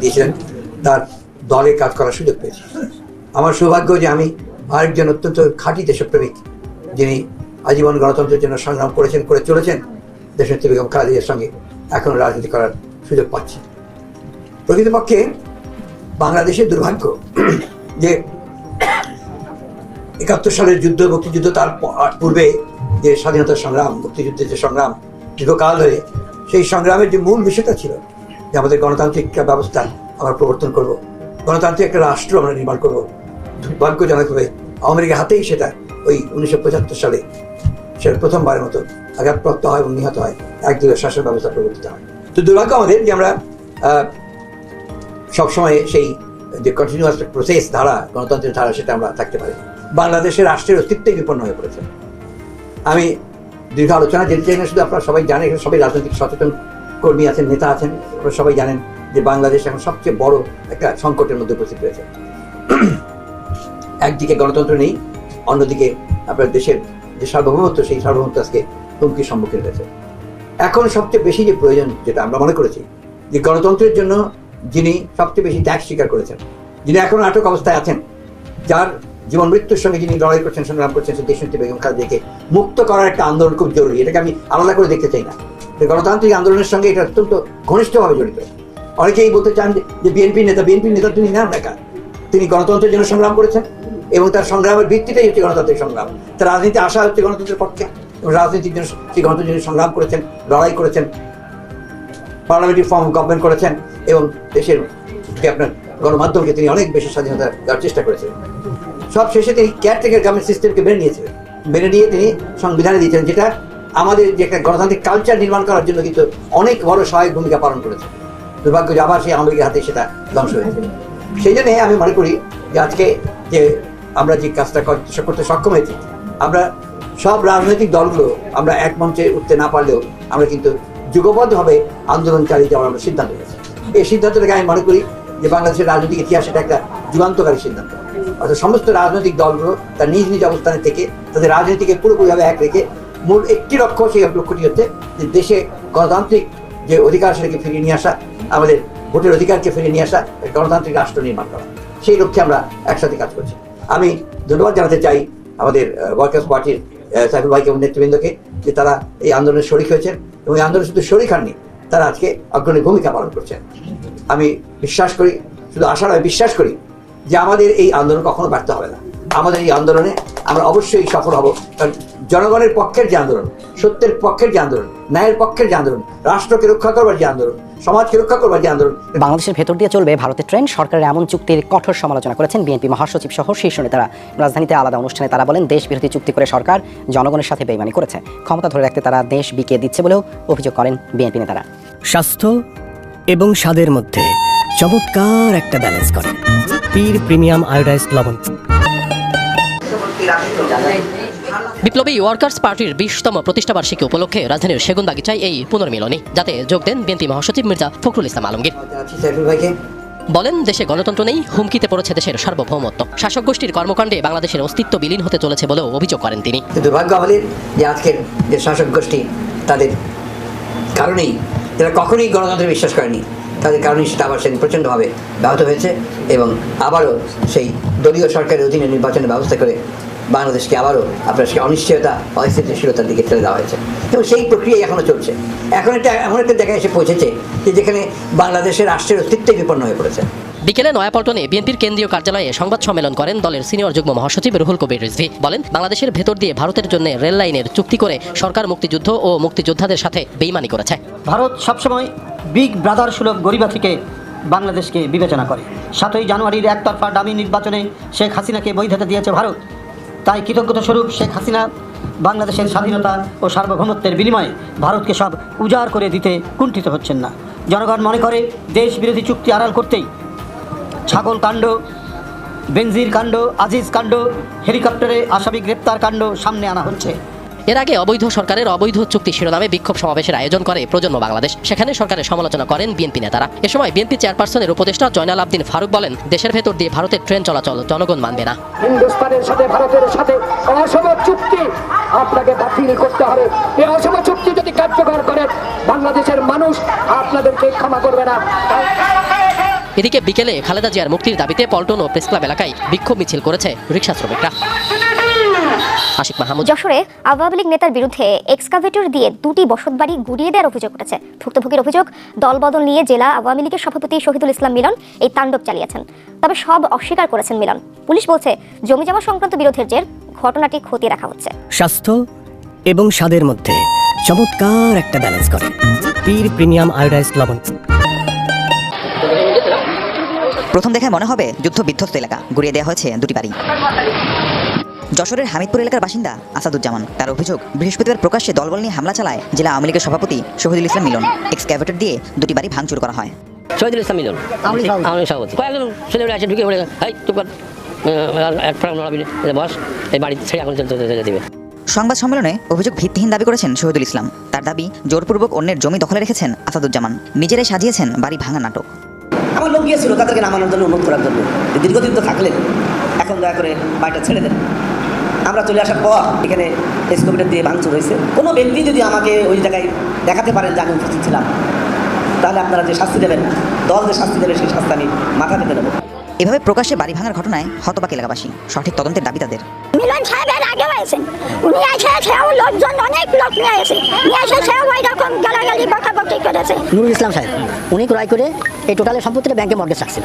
দিয়েছিলেন, তার দলে কাজ করার সুযোগ পেয়েছি। আমার সৌভাগ্য যে আমি আরেকজন অত্যন্ত খাঁটি দেশপ্রেমিক, যিনি আজীবন গণতন্ত্রের জন্য সংগ্রাম করেছেন, করে চলেছেন দেশনেত্রী বেগম খালেদিয়ার সঙ্গে এখন রাজনীতি করার সুযোগ পাচ্ছি। প্রকৃতপক্ষে বাংলাদেশের দুর্ভাগ্য যে একাত্তর সালের যুদ্ধ, মুক্তিযুদ্ধ, তার পূর্বে যে স্বাধীনতা সংগ্রাম, মুক্তিযুদ্ধের যে সংগ্রাম, দীর্ঘকাল ধরে সেই সংগ্রামের যে মূল বিষয়টা ছিল যে আমাদের গণতান্ত্রিক ব্যবস্থা আমরা প্রবর্তন করব। গণতান্ত্রিক একটা রাষ্ট্র আমরা নির্মাণ করব। দুর্ভাগ্যজনকভাবে আওয়ামী লীগের হাতেই সেটা ওই উনিশশো পঁচাত্তর সালে সেটা প্রথমবারের মতো আঘাতপ্রাপ্ত হয় এবং নিহত হয়। একদলীয় শাসন ব্যবস্থা প্রবর্তিত হয়। তো দুর্ভাগ্য আমাদের যে আমরা সবসময় সেই যে কন্টিনিউয়াস প্রসেস ধারা, গণতন্ত্রের ধারা, সেটা আমরা থাকতে পারি। বাংলাদেশের রাষ্ট্রের অস্তিত্বই বিপন্ন হয়ে পড়েছে। আমি দীর্ঘ আলোচনা যেতে চাই না, শুধু আপনারা সবাই জানেন সবাই রাজনৈতিক সচেতন কর্মী আছেন, নেতা আছেন সবাই জানেন যে বাংলাদেশ এখন সবচেয়ে বড় একটা সংকটের মধ্যে উপস্থিত রয়েছে। একদিকে গণতন্ত্র নেই, অন্যদিকে আপনার দেশের যে সার্বভৌমত্ব, সেই সার্বভৌমত্ব আজকে হুমকির সম্মুখীন হয়েছে। এখন সবচেয়ে বেশি যে প্রয়োজন যেটা আমরা মনে করেছি, যে গণতন্ত্রের জন্য যিনি সবচেয়ে বেশি ত্যাগ স্বীকার করেছেন, যিনি এখন আটক অবস্থায় আছেন, যার জীবন মৃত্যুর সঙ্গে যিনি লড়াই করছেন, সংগ্রাম করছেন সেই দেশনেত্রী বেগম খালেদাকে মুক্ত করার একটা আন্দোলন খুব জরুরি, এটাকে আমি আলাদা করে দেখতে চাই না। গণতান্ত্রিক আন্দোলনের সঙ্গে এটা অত্যন্ত ঘনিষ্ঠভাবে জড়িত। অনেকেই বলতে চান যে- বিএনপি নেতা বিএনপি নেতা তিনি না একা তিনি গণতন্ত্রের জন্য সংগ্রাম করেছেন এবং তার সংগ্রামের ভিত্তিটাই হচ্ছে গণতান্ত্রিক সংগ্রাম। তার রাজনীতি আসা হচ্ছে গণতন্ত্রের পক্ষে। এবং রাজনীতির জন্য সেই গণতন্ত্রের জন্য সংগ্রাম করেছেন, লড়াই করেছেন, পার্লামেন্টারি ফর্ম গভর্নমেন্ট করেছেন এবং দেশের আপনার গণমাধ্যমকে তিনি অনেক বেশি স্বাধীনতা দেওয়ার চেষ্টা করেছেন। সব শেষে তিনি কেয়ারটেকার গভর্নমেন্ট সিস্টেমকে মেনে নিয়েছিলেন। মেনে নিয়ে তিনি সংবিধানে দিয়েছিলেন যেটা আমাদের যে একটা গণতান্ত্রিক কালচার নির্মাণ করার জন্য কিন্তু অনেক বড় সহায়ক ভূমিকা পালন করেছে। দুর্ভাগ্য যে আবার সেই আওয়ামী হাতে সেটা ধ্বংস হয়েছে। সেই জন্যে আমি মনে করি যে আজকে যে আমরা যে কাজটা করতে সক্ষম হয়েছি, আমরা সব রাজনৈতিক দলগুলো আমরা এক মঞ্চে উঠতে না পারলেও আমরা কিন্তু যুগবদ্ধভাবে আন্দোলন চালিয়ে যাওয়ার আমরা সিদ্ধান্ত নিয়েছি। এই সিদ্ধান্তটাকে আমি মনে করি যে বাংলাদেশের রাজনৈতিক ইতিহাস এটা একটা যুগান্তকারী সিদ্ধান্ত। অর্থাৎ সমস্ত রাজনৈতিক দলগুলো তার নিজ নিজ অবস্থানে থেকে তাদের রাজনীতিকে পুরোপুরিভাবে এক রেখে মূল একটি লক্ষ্য সেই লক্ষ্যটি হচ্ছে যে দেশে গণতান্ত্রিক যে অধিকার সেটাকে ফিরিয়ে নিয়ে আসা, আমাদের ভোটের অধিকারকে ফিরিয়ে নিয়ে আসা, গণতান্ত্রিক রাষ্ট্র নির্মাণ করা। সেই লক্ষ্যে আমরা একসাথে কাজ করছি। আমি ধন্যবাদ জানাতে চাই আমাদের ওয়ার্কার্স পার্টির সাইফুল ভাইকে এবং নেতৃবৃন্দকে যে তারা এই আন্দোলনে শরিক হয়েছেন এবং এই আন্দোলনে শুধু শরিক হননি, তারা আজকে অগ্রণী ভূমিকা পালন করছেন। আমি বিশ্বাস করি, শুধু আশা নয়, বিশ্বাস করি যে আমাদের এই আন্দোলন কখনো ব্যর্থ হবে না। আমাদের এই আন্দোলনে আমরা অবশ্যই সফল হব। কারণ জনগণের পক্ষের যে আন্দোলন সত্যের পক্ষের যে আন্দোলন ন্যায়ের পক্ষের যে আন্দোলন রাষ্ট্রকে রক্ষা করবার যে আন্দোলন সমাজকে রক্ষা করবার যে আন্দোলন বাংলাদেশের ভেতর দিয়ে চলবে ভারতের ট্রেন। সরকারের এমন চুক্তির কঠোর সমালোচনা করেছেন বিএনপি মহাসচিব সহ শীর্ষ নেতারা। রাজধানীতে আলাদা অনুষ্ঠানে তারা বলেন দেশ বিরোধী চুক্তি করে সরকার জনগণের সাথে বেইমানি করেছে। ক্ষমতা ধরে রাখতে তারা দেশ বিকে দিচ্ছে বলেও অভিযোগ করেন বিএনপি নেতারা। স্বাস্থ্য এবং স্বাদের মধ্যে চমৎকার একটা ব্যালেন্স করে। পীর প্রিমিয়াম আয়োডাইজড লবণ। বিপ্লবী ওয়ার্কার্স পার্টির বিশতম প্রতিষ্ঠাবার্ষিকী উপলক্ষে রাজধানীর সেগুনবাগিচায় এই পুনর্মিলনী। যাতে যোগ দেন বিএনপি মহাসচিব মির্জা ফখরুল ইসলাম আলমগীর। বলেন, দেশে গণতন্ত্র নেই, হুমকিতে পড়েছে দেশের সার্বভৌমত্ব। শাসক গোষ্ঠীর কর্মকাণ্ডে বাংলাদেশের অস্তিত্ব বিলীন হতে চলেছে বলেও অভিযোগ করেন তিনি। দুর্ভাগ্য আমাদের যে আজকের যে শাসক গোষ্ঠী, তাদের কারণেই যারা কখনোই গণতন্ত্রে বিশ্বাস করেনি। তাদের কারণেই সেটা আবার সেদিন প্রচণ্ডভাবে ব্যাহত হয়েছে এবং আবারও সেই দলীয় সরকারের অধীনে নির্বাচনের ব্যবস্থা করে বাংলাদেশকে আবারও আপনার সেই অনিশ্চয়তা অস্থিতিশীলতার দিকে ঠেলে দেওয়া হয়েছে। এবং সেই প্রক্রিয়া এখনও চলছে। এখন এটা এমন একটা জায়গায় এসে পৌঁছেছে যে যেখানে বাংলাদেশের রাষ্ট্রের অস্তিত্বই বিপন্ন হয়ে পড়েছে। বিকেলে নয়াপল্টনে বিএনপির কেন্দ্রীয় কার্যালয়ে সংবাদ সম্মেলন করেন দলের সিনিয়র যুগ্ম মহাসচিব রুহুল কবির রিজভি। বলেন বাংলাদেশের ভেতর দিয়ে ভারতের জন্য রেল লাইনের চুক্তি করে সরকার মুক্তিযুদ্ধ ও মুক্তিযোদ্ধাদের সাথে বেইমানি করেছে। ভারত সবসময় বিগ ব্রাদার সুলভ গরিবা থেকে বাংলাদেশকে বিবেচনা করে। সাতই জানুয়ারির একতরফা ডামি নির্বাচনে শেখ হাসিনাকে বৈধতা দিয়েছে ভারত। তাই কৃতজ্ঞতা স্বরূপ শেখ হাসিনা বাংলাদেশের স্বাধীনতা ও সার্বভৌমত্বের বিনিময়ে ভারতকে সব উজাড় করে দিতে কুণ্ঠিত হচ্ছেন না। জনগণ মনে করে দেশ বিরোধী চুক্তি আড়াল করতেই ছাগল কাণ্ড, বেনজির কাণ্ড, আজিজ কাণ্ড, হেলিকপ্টারে আসামি গ্রেপ্তার কাণ্ড সামনে আনা হচ্ছে। এর আগে অবৈধ সরকারের অবৈধ চুক্তি শিরোনামে বিক্ষোভ সমাবেশের আয়োজন করে প্রজন্ম বাংলাদেশ। সেখানে সরকারের সমালোচনা করেন বিএনপি নেতারা। এ সময় বিএনপি চেয়ারপারসনের উপদেষ্টা জয়নাল আবদিন ফারুক বলেন দেশের ভেতর দিয়ে ভারতের ট্রেন চলাচল জনগণ মানবে না। হিন্দুস্তানের সাথে ভারতের সাথে অসম চুক্তি আপনাকে বাতিল করতে হবে। এই অসম চুক্তি যদি কার্যকর করেন বাংলাদেশের মানুষ আপনাদেরকে ক্ষমা করবে না। এদিকে বিকেলে খালেদা জিয়ার মুক্তির দাবিতে পল্টন ও প্রেস ক্লাব এলাকায় বিক্ষোভ মিছিল করেছে রিক্সা শ্রমিকরা। আশিক মাহমুদ। যশোরে আওয়ামী লীগ নেতার বিরুদ্ধে এক্সকাভেটর দিয়ে দুটি বসতবাড়ি গুড়িয়ে দেওয়ার অভিযোগ উঠেছে। ভুক্তভোগীর অভিযোগ দলবদল নিয়ে জেলা আওয়ামী লীগের সভাপতি শহীদুল ইসলাম মিলন এই তাণ্ডব চালিয়েছেন। তবে সব অস্বীকার করেছেন মিলন। পুলিশ বলছে জমি জমা সংক্রান্ত বিরোধের জের ঘটনাটি খতিয়ে দেখা হচ্ছে। স্বাস্থ্য এবং স্বাদের মধ্যে চমৎকার একটা ব্যালেন্স করে। পীর প্রিমিয়াম আয়োডাইজড লবণ। প্রথম দেখায় মনে হবে যুদ্ধ বিধ্বস্ত এলাকা। গুড়িয়ে দেওয়া হয়েছে দুটি বাড়ি। যশোরের হামিদপুর এলাকার বাসিন্দা আসাদুজ্জামান। তার অভিযোগ বৃহস্পতিবার প্রকাশ্যে দলবল নিয়ে হামলা চালায় জেলা আওয়ামী লীগের সভাপতি শহীদুল ইসলাম মিলন। এক্সক্যাভেটর দিয়ে দুটি বাড়ি ভাঙচুর করা হয়। শহীদুল ইসলাম মিলন? আমি সভাপতি। কয়েকজন ছেলেমেয়ে আছে ঢুকে পড়ে এই চুপ এক ফ্রাম নড়াবি বস এই বাড়ি ছেড়ে এখন চলে দেবে। সংবাদ সম্মেলনে অভিযোগ ভিত্তিহীন দাবি করেছেন শহীদুল ইসলাম। তার দাবি জোরপূর্বক অন্যের জমি দখলে রেখেছেন আসাদুজ্জামান। নিজেরাই সাজিয়েছেন বাড়ি ভাঙা নাটক। আমার লোক গিয়েছিল তাদেরকে নামানোর জন্য অনুরোধ করার জন্য। দীর্ঘদিন তো থাকলেন। এখন দয়া করে বাড়িটা ছেড়ে দেন। আমরা চলে আসার পর এখানে এসকোপিটার দিয়ে ভাঙচুর হয়েছে। কোনো ব্যক্তি যদি আমাকে ওই জায়গায় দেখাতে পারেন যে আমি উপস্থিত ছিলাম তাহলে আপনারা যে শাস্তি দেবেন দল যে শাস্তি দেবে সেই শাস্তি আমি মাথা পেতে নেব। এভাবে প্রকাশ্যে বাড়ি ভাঙার ঘটনায় হতবাক এলাকাবাসী সঠিক তদন্তের দাবি তাদের। মিলন সাহেবের আগেও আছেন উনি এসে সেও লোকজন অনেক লোক নিয়ে এসে নিয়ে এসে সেও ওই রকম গালাগালি বকাবকি করেছে। নুরুল ইসলাম সাহেব উনি ক্রয় করে এই টোটালের সম্পত্তিটা ব্যাংকে মর্গেজ রাখছিল।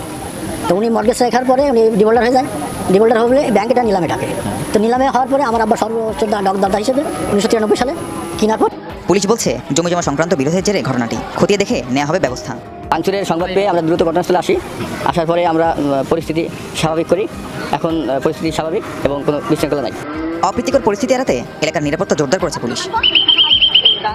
তো উনি মর্গেজ রাখার পরে উনি ডিভোল্ডার হয়ে যায়। ডিভোল্ডার হলে ব্যাংকটা নিলামে ডাকে তো নিলামে হওয়ার পরে আমার আব্বা সর্বোচ্চ দাদা হিসেবে উনিশশো তিরানব্বই সালে কেনার পর পুলিশ বলছে জমি জমা সংক্রান্ত বিরোধের জেরে ঘটনাটি। খতিয়ে দেখে নেওয়া হবে ব্যবস্থা। ভাঙচুরের সংবাদ পেয়ে আমরা দ্রুত ঘটনাস্থলে আসি। আসার পরে আমরা পরিস্থিতি স্বাভাবিক করি। এখন পরিস্থিতি স্বাভাবিক এবং কোনো বিশৃঙ্খলা নাই। অপ্রীতিকর পরিস্থিতি এড়াতে এলাকার নিরাপত্তা জোরদার করেছে পুলিশ।